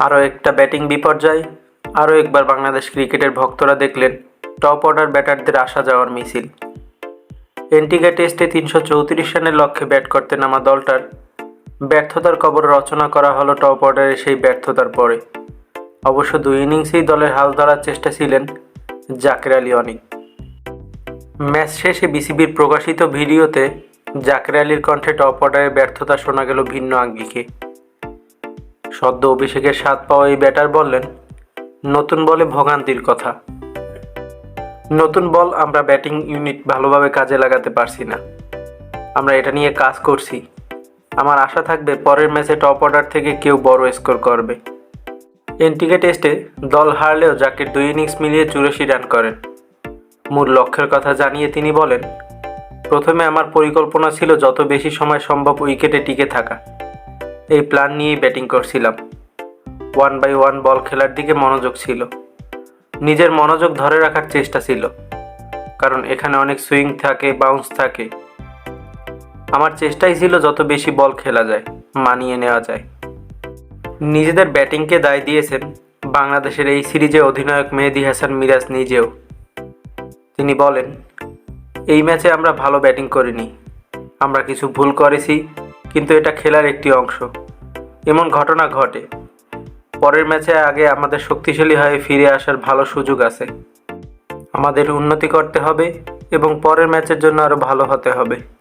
আরও একটা ব্যাটিং বিপর্যয়। আরও একবার বাংলাদেশ ক্রিকেটের ভক্তরা দেখলেন, টপ অর্ডার ব্যাটারদের আসা যাওয়ার মিছিল। এন্টিগা টেস্টে তিনশো চৌত্রিশ রানের লক্ষ্যে ব্যাট করতে নামা দলটার ব্যর্থতার কবর রচনা করা হলো টপ অর্ডারের সেই ব্যর্থতার পরে। অবশ্য দুই ইনিংসেই দলের হাল ধরার চেষ্টা ছিলেন জাকের আলী অনিক। ম্যাচ শেষে বিসিবির প্রকাশিত ভিডিওতে জাকের আলীর কণ্ঠে টপ অর্ডারের ব্যর্থতা শোনা গেল ভিন্ন আঙ্গিকে। সদ্য অভিষেকের স্বাদ পাওয়া এই ব্যাটার বললেন, নতুন বলে ভোগান্তির কথা। নতুন বল আমরা ব্যাটিং ইউনিট ভালোভাবে কাজে লাগাতে পারছি না। আমরা এটা নিয়ে কাজ করছি। আমার আশা থাকবে পরের ম্যাচে টপ অর্ডার থেকে কেউ বড় স্কোর করবে। এনটিকে টেস্টে দল হারলেও জাকির দুই ইনিংস মিলিয়ে চুরাশি রান করেন। মূল লক্ষ্যের কথা জানিয়ে তিনি বলেন, প্রথমে আমার পরিকল্পনা ছিল যত বেশি সময় সম্ভব উইকেটে টিকে থাকা। এই প্ল্যান নিয়েই ব্যাটিং করছিলাম। ওয়ান বাই ওয়ান বল খেলার দিকে মনোযোগ ছিল। নিজের মনোযোগ ধরে রাখার চেষ্টা ছিল। কারণ এখানে অনেক সুইং থাকে বাউন্স থাকে। আমার চেষ্টাই ছিল যত বেশি বল খেলা যায়, মানিয়ে নেওয়া যায়। নিজেদের ব্যাটিংকে দায় দিয়েছেন বাংলাদেশের এই সিরিজে অধিনায়ক মেহেদি হাসান মিরাজ নিজেও। তিনি বলেন, এই ম্যাচে আমরা ভালো ব্যাটিং করিনি। আমরা কিছু ভুল করেছি কিন্তু এটা খেলার একটি অংশ। এমন ঘটনা ঘটে। পরের ম্যাচে আগে আমাদের শক্তিশালী হয়ে ফিরে আসার ভালো সুযোগ আছে। আমাদের উন্নতি করতে হবে এবং পরের ম্যাচের জন্য আরও ভালো হতে হবে।